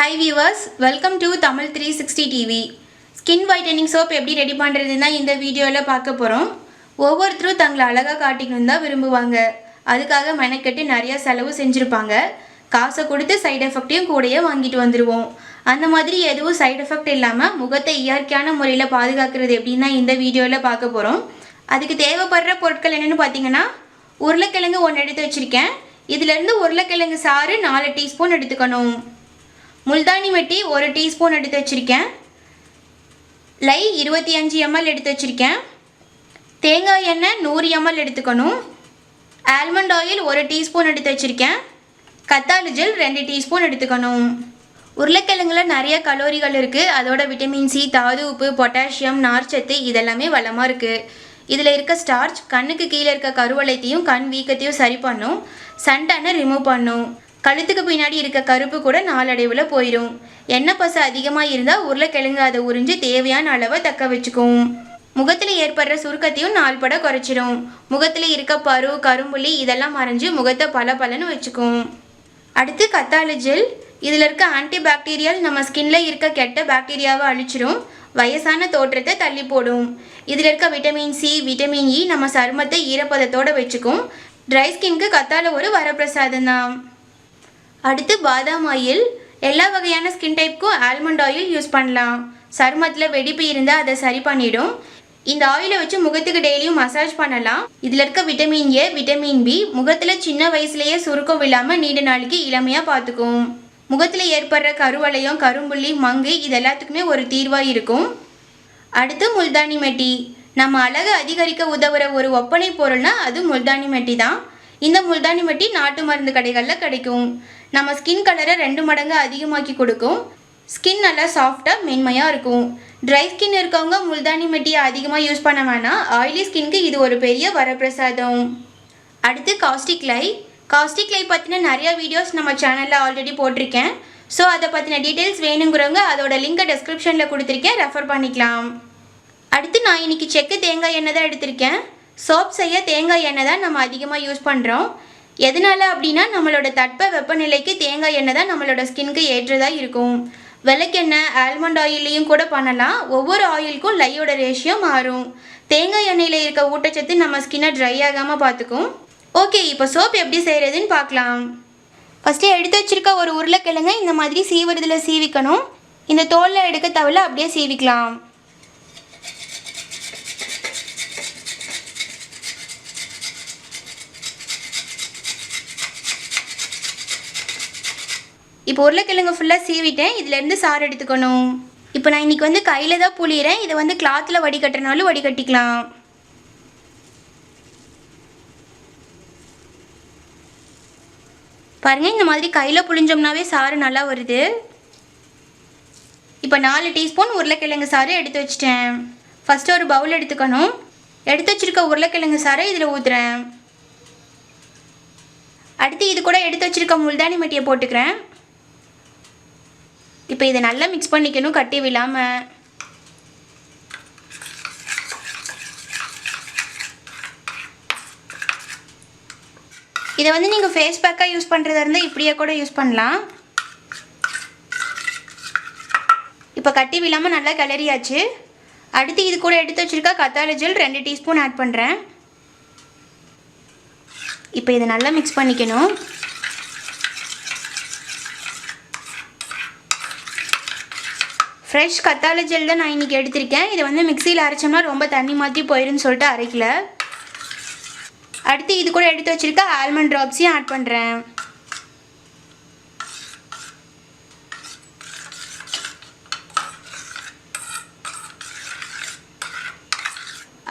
Hi viewers welcome to Tamil three sixty TV skin whitening soap எப்படி ready பண்ணுறதுன்னு தான் இந்த வீடியோவில் பார்க்க போகிறோம் ஒவ்வொருத்தரும் தங்களை அழகாக காட்டிக்கணும் தான் விரும்புவாங்க. அதுக்காக மெனக்கெட்டு நிறையா செலவு செஞ்சுருப்பாங்க. காசை கொடுத்து சைடு எஃபெக்டையும் கூடயே வாங்கிட்டு வந்துடுவோம் அந்த மாதிரி எதுவும் சைடு எஃபெக்ட் இல்லாமல் முகத்தை இயற்கையான முறையில் பாதுகாக்கிறது எப்படின்னா இந்த வீடியோவில் பார்க்க போகிறோம் அதுக்கு தேவைப்படுற பொருட்கள் என்னென்னு பார்த்தீங்கன்னா உருளைக்கிழங்கு ஒன்று எடுத்து வச்சுருக்கேன். இதுலேருந்து உருளைக்கிழங்கு சாறு நாலு டீஸ்பூன் எடுத்துக்கணும். முல்தானி மெட்டி ஒரு டீஸ்பூன் எடுத்து வச்சுருக்கேன். லை இருபத்தி அஞ்சு எம்எல் எடுத்து வச்சுருக்கேன். தேங்காய் எண்ணெய் நூறு எம்எல் எடுத்துக்கணும். ஆல்மண்ட் ஆயில் ஒரு டீஸ்பூன் எடுத்து வச்சுருக்கேன். கத்தாழி ஜெல் ரெண்டு டீஸ்பூன் எடுத்துக்கணும். உருளைக்கிழங்குல நிறைய கலோரிகள் இருக்குது அதோட விட்டமின் சி தாது உப்பு பொட்டாசியம் நார்ச்சத்து இதெல்லாமே வளமாக இருக்குது இதில் இருக்க ஸ்டார்ச் கண்ணுக்கு கீழே இருக்க கருவளையத்தையும் கண் வீக்கத்தையும் சரி பண்ணும். சன்டனை ரிமூவ் பண்ணும். கழுத்துக்கு பின்னாடி இருக்க கருப்பு கூட நாளடைவில் போயிடும் எண்ணெய் பசை அதிகமாக இருந்தால் உருளைக்கிழங்கு அதை உறிஞ்சு தேவையான அளவை தக்க வச்சுக்கும். முகத்தில் ஏற்படுற சுருக்கத்தையும் நாள்பட குறைச்சிடும் முகத்தில் இருக்க பரு கரும்புள்ளி இதெல்லாம் மறைஞ்சு முகத்தை பல பலன்னு வச்சுக்கும். அடுத்து கத்தாழை ஜெல். இதில் இருக்க ஆன்டி பாக்டீரியல் நம்ம ஸ்கின்ல இருக்க கெட்ட பாக்டீரியாவை அழிச்சிடும் வயசான தோற்றத்தை தள்ளி போடும். இதில் இருக்க விட்டமின் சி விட்டமின் இ நம்ம சருமத்தை ஈரப்பதத்தோடு வச்சுக்கும். ட்ரை ஸ்கின்க்கு கத்தாழை ஒரு வரப்பிரசாதம் தான் அடுத்து பாதாம் ஆயில். எல்லா வகையான ஸ்கின் டைப்புக்கும் ஆல்மண்ட் ஆயில் யூஸ் பண்ணலாம். சருமத்தில் வெடிப்பு இருந்தால் அதை சரி பண்ணிடும். இந்த ஆயிலை வச்சு முகத்துக்கு டெய்லியும் மசாஜ் பண்ணலாம். இதில் இருக்க விட்டமின் ஏ விட்டமின் பி முகத்தில் சின்ன வயசுலேயே சுருக்கம் இல்லாமல் நீண்ட நாளைக்கு இளமையாக பார்த்துக்கும் முகத்தில் ஏற்படுற கருவளையம் கரும்புள்ளி மங்கு இது எல்லாத்துக்குமே ஒரு தீர்வாக இருக்கும். அடுத்து முல்தானி மெட்டி. நம்ம அழகை அதிகரிக்க உதவுற ஒரு ஒப்பனை பொருள்னா அது முல்தானி மெட்டி தான். இந்த முல்தானி மட்டி நாட்டு மருந்து கடைகளில் கிடைக்கும். நம்ம ஸ்கின் கலரை ரெண்டு மடங்கு அதிகமாக்கி கொடுக்கும். ஸ்கின் நல்லா சாஃப்டாக மென்மையாக இருக்கும். ட்ரை ஸ்கின் இருக்கவங்க முல்தானி மெட்டியை அதிகமாக யூஸ் பண்ண வேணாம். ஆயிலி ஸ்கின்க்கு இது ஒரு பெரிய வரப்பிரசாதம். அடுத்து காஸ்டிக் லை காஸ்டிக் லை பற்றின நிறைய வீடியோஸ் நம்ம சேனலில் ஆல்ரெடி போட்டிருக்கேன். ஸோ அதை பற்றின டீட்டெயில்ஸ் வேணுங்கிறவங்க அதோட லிங்கை டெஸ்கிரிப்ஷனில் கொடுத்துருக்கேன். ரெஃபர் பண்ணிக்கலாம். அடுத்து நான் இன்னைக்கு செக்கு தேங்காய் எண்ணெய் தான் எடுத்திருக்கேன். சோப் செய்ய தேங்காய் எண்ணெய் தான் நம்ம அதிகமாக யூஸ் பண்ணுறோம் எதனால் அப்படின்னா நம்மளோட தட்ப வெப்பநிலைக்கு தேங்காய் எண்ணெய் தான் நம்மளோட ஸ்கின்க்கு ஏற்றதாக இருக்கும். விளக்கெண்ணெய் ஆல்மண்ட் ஆயில்லையும் கூட பண்ணலாம். ஒவ்வொரு ஆயிலுக்கும் லையோட ரேஷியோ மாறும். தேங்காய் எண்ணெயில் இருக்க ஊட்டச்சத்து நம்ம ஸ்கின்னை ட்ரை ஆகாமல் பார்த்துக்கும் ஓகே இப்போ சோப் எப்படி செய்கிறதுன்னு பார்க்கலாம் ஃபஸ்ட்டு எடுத்து வச்சிருக்க ஒரு உருளைக்கிழங்கை இந்த மாதிரி சீவுறதுல சீவிக்கணும். இந்த தோலில் எடுக்க தவிர அப்படியே சீவிக்கலாம். இப்போ உருளைக்கிழங்கு ஃபுல்லாக சீவிட்டேன். இதுலேருந்து சாறு எடுத்துக்கணும். இப்போ நான் இன்றைக்கி வந்து கையில் தான் புளிகிறேன் இதை வந்து கிளாத்தில் வடிகட்டுறனாலும் வடிகட்டிக்கலாம். பாருங்கள் இந்த மாதிரி கையில் புளிஞ்சோம்னாவே சாறு நல்லா வருது. இப்போ நாலு டீஸ்பூன் உருளைக்கிழங்கு சாறு எடுத்து வச்சிட்டேன். ஃபஸ்ட்டு ஒரு பவுல் எடுத்துக்கணும். எடுத்து வச்சிருக்க உருளைக்கிழங்கு சாறை இதில் ஊற்றுறேன் அடுத்து இது கூட எடுத்து வச்சுருக்க முல்தானி மட்டியை போட்டுக்கிறேன். இப்போ இதை நல்லா மிக்ஸ் பண்ணிக்கணும் கட்டி விழாமல் இதை வந்து நீங்கள் ஃபேஸ் பேக்காக யூஸ் பண்ணுறதா இருந்தால் இப்படியே கூட யூஸ் பண்ணலாம். இப்போ கட்டி விழாமல் நல்லா கிளறியாச்சு. அடுத்து இது கூட எடுத்து வச்சுருக்கா கத்தாழை ஜெல் ரெண்டு டீஸ்பூன் ஆட் பண்ணுறேன் இப்போ இதை நல்லா மிக்ஸ் பண்ணிக்கணும். ஃப்ரெஷ் கத்தாழை ஜெல் தான் நான் இன்றைக்கி எடுத்திருக்கேன். இதை வந்து மிக்சியில் அரைச்சோம்னா ரொம்ப தண்ணி மாற்றி போயிருன்னு சொல்லிட்டு அரைக்கல. அடுத்து இது கூட எடுத்து வச்சுருக்க ஆல்மண்ட் ட்ராப்ஸையும் ஆட் பண்ணுறேன்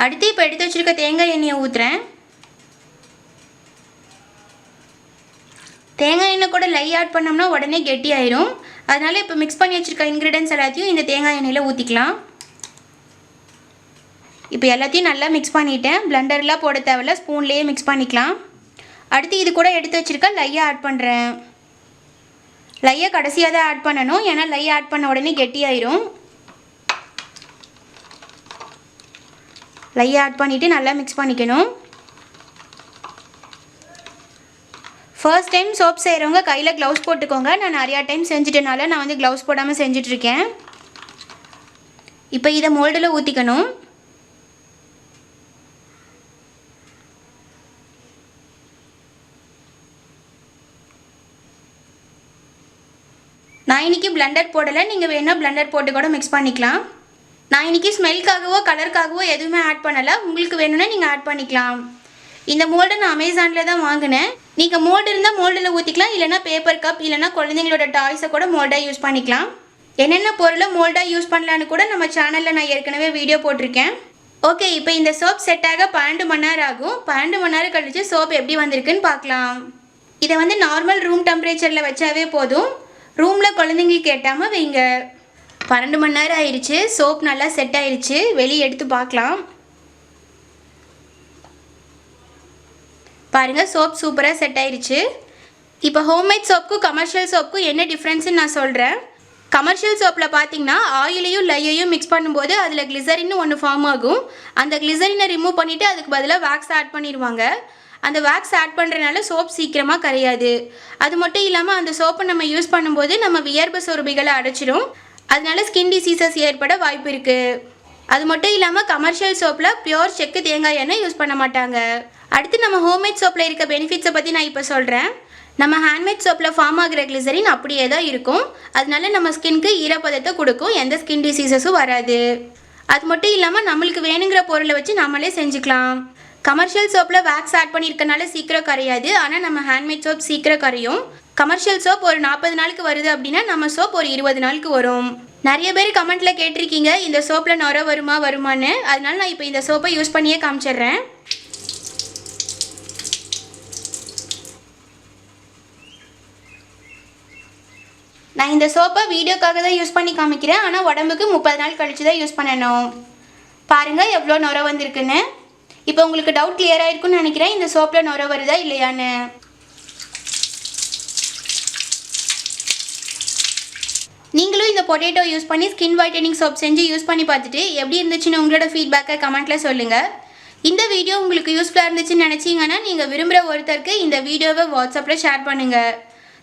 அடுத்து இப்போ எடுத்து வச்சுருக்க தேங்காய் எண்ணெயை ஊற்றுறேன் தேங்காய் எண்ணெய் கூட லை ஆட் பண்ணோம்னா உடனே கெட்டி ஆயிரும் அதனால் இப்போ மிக்ஸ் பண்ணி வச்சுருக்க இன்க்ரீடியன்ஸ் எல்லாத்தையும் இந்த தேங்காய் எண்ணெயில் ஊற்றிக்கலாம் இப்போ எல்லாத்தையும் நல்லா மிக்ஸ் பண்ணிட்டேன். பிளண்டர்லாம் போட தேவையில்ல ஸ்பூன்லேயே மிக்ஸ் பண்ணிக்கலாம். அடுத்து இது கூட எடுத்து வச்சுருக்க லையை ஆட் பண்ணுறேன் லையை கடைசியாக தான் ஆட் பண்ணணும். ஏன்னா லை ஆட் பண்ண உடனே கெட்டியாயிரும் லையை ஆட் பண்ணிவிட்டு நல்லா மிக்ஸ் பண்ணிக்கணும். ஃபர்ஸ்ட் டைம் சோப் செய்கிறவங்க கையில் க்ளவுஸ் போட்டுக்கோங்க. நான் நிறையா டைம் செஞ்சுட்டனால நான் வந்து க்ளவுஸ் போடாமல் செஞ்சிட்ருக்கேன் இப்போ இதை மோல்டில் ஊற்றிக்கணும் நான் இன்னைக்கு பிளண்டர் போடலை. நீங்கள் வேணால் பிளண்டர் போட்டு கூட மிக்ஸ் பண்ணிக்கலாம். நான் இன்னைக்கு ஸ்மெல்க்காகவோ கலருக்காகவோ எதுவுமே ஆட் பண்ணலை. உங்களுக்கு வேணும்னா நீங்கள் ஆட் பண்ணிக்கலாம். இந்த மோல்டை நான் அமேசானில் தான் வாங்கினேன். நீங்கள் மோல்டு இருந்தால் மோல்டில் ஊற்றிக்கலாம் இல்லைனா பேப்பர் கப் இல்லைனா குழந்தைங்களோட டாய்ஸை கூட மோல்டாக யூஸ் பண்ணிக்கலாம். என்னென்ன பொருளை மோல்டாக யூஸ் பண்ணலான்னு கூட நம்ம சேனலில் நான் ஏற்கனவே வீடியோ போட்டிருக்கேன். ஓகே இப்போ இந்த சோப் செட் ஆக பன்னெண்டு மணி நேரம் ஆகும். பன்னெண்டு மணி நேரம் கழிச்சு சோப் எப்படி வந்திருக்குன்னு பார்க்கலாம். இதை வந்து நார்மல் ரூம் டெம்பரேச்சரில் வச்சாவே போதும். ரூமில் குழந்தைங்களுக்கு எட்டாமல் வைங்க. பன்னெண்டு மணி நேரம் ஆயிடுச்சு. சோப் நல்லா செட் ஆயிடுச்சு. வெளியே எடுத்து பார்க்கலாம். பாருங்கள் சோப் சூப்பராக செட் ஆயிடுச்சு இப்போ ஹோம்மேட் சோப்புக்கும் கமர்ஷியல் சோப்புக்கும் என்ன டிஃப்ரென்ஸ்னு நான் சொல்கிறேன் கமர்ஷியல் சோப்பில் பார்த்தீங்கன்னா ஆயிலையும் லையையும் மிக்ஸ் பண்ணும்போது அதில் கிளிசரின்னு ஒன்று ஃபார்ம் ஆகும். அந்த கிளிசரினை ரிமூவ் பண்ணிவிட்டு அதுக்கு பதிலாக வேக்ஸ் ஆட் பண்ணிடுவாங்க. அந்த வேக்ஸ் ஆட் பண்ணுறதுனால சோப் சீக்கிரமாக கரையாது. அது மட்டும் இல்லாமல் அந்த சோப்பை நம்ம யூஸ் பண்ணும்போது நம்ம வியர்பு சொருபிகளை அடைச்சிடும் அதனால ஸ்கின் டிசீசஸ் ஏற்பட வாய்ப்பு இருக்குது அது மட்டும் இல்லாமல் கமர்ஷியல் சோப்பில் பியோர் செக்கு தேங்காய் எண்ணெய் யூஸ் பண்ண மாட்டாங்க. அடுத்து நம்ம ஹோம்மேட் சோப்பில் இருக்க பெனிஃபிட்ஸை பற்றி நான் இப்போ சொல்கிறேன் நம்ம ஹேண்ட்மேட் சோப்பில் ஃபார்ம் ஆகிற கிளிசரின் அப்படியே தான் இருக்கும். அதனால நம்ம ஸ்கின்க்கு ஈரப்பதத்தை கொடுக்கும். எந்த ஸ்கின் டிசீசஸும் வராது. அது மட்டும் இல்லாமல் நம்மளுக்கு வேணுங்கிற பொருளை வச்சு நம்மளே செஞ்சுக்கலாம். கமர்ஷியல் சோப்பில் வேக்ஸ் ஆட் பண்ணியிருக்கனால சீக்கிரம் கரையாது. ஆனால் நம்ம ஹேண்ட்மேட் சோப் சீக்கிரம் கரையும். கமர்ஷியல் சோப் ஒரு நாற்பது நாளுக்கு வருது அப்படின்னா நம்ம சோப் ஒரு இருபது நாளுக்கு வரும். நிறைய பேர் கமெண்ட்டில் கேட்டிருக்கீங்க இந்த சோப்பில் நுர வருமா வருமான்னு? அதனால நான் இப்போ இந்த சோப்பை யூஸ் பண்ணியே காமிச்சிடுறேன். நான் இந்த சோப்பை வீடியோக்காக தான் யூஸ் பண்ணி காமிக்கிறேன். ஆனால் உடம்புக்கு முப்பது நாள் கழிச்சு தான் யூஸ் பண்ணணும். பாருங்கள் எவ்வளோ நுர வந்திருக்குன்னு. இப்போ உங்களுக்கு டவுட் கிளியர் ஆயிருக்குன்னு நினைக்கிறேன். இந்த சோப்பில் நுர வருதா இல்லையான்னு. நீங்களும் இந்த பொட்டேட்டோ யூஸ் பண்ணி ஸ்கின் வைட்டனிங் சோப் செஞ்சு யூஸ் பண்ணி பார்த்துட்டு எப்படி இருந்துச்சுன்னு உங்களோட ஃபீட்பேக்கை கமெண்ட்டில் சொல்லுங்கள் இந்த வீடியோ உங்களுக்கு யூஸ்ஃபுல்லாக இருந்துச்சுன்னு நினச்சிங்கன்னா நீங்கள் விரும்புகிற ஒருத்தருக்கு இந்த வீடியோவை வாட்ஸ்அப்பில் ஷேர் பண்ணுங்கள்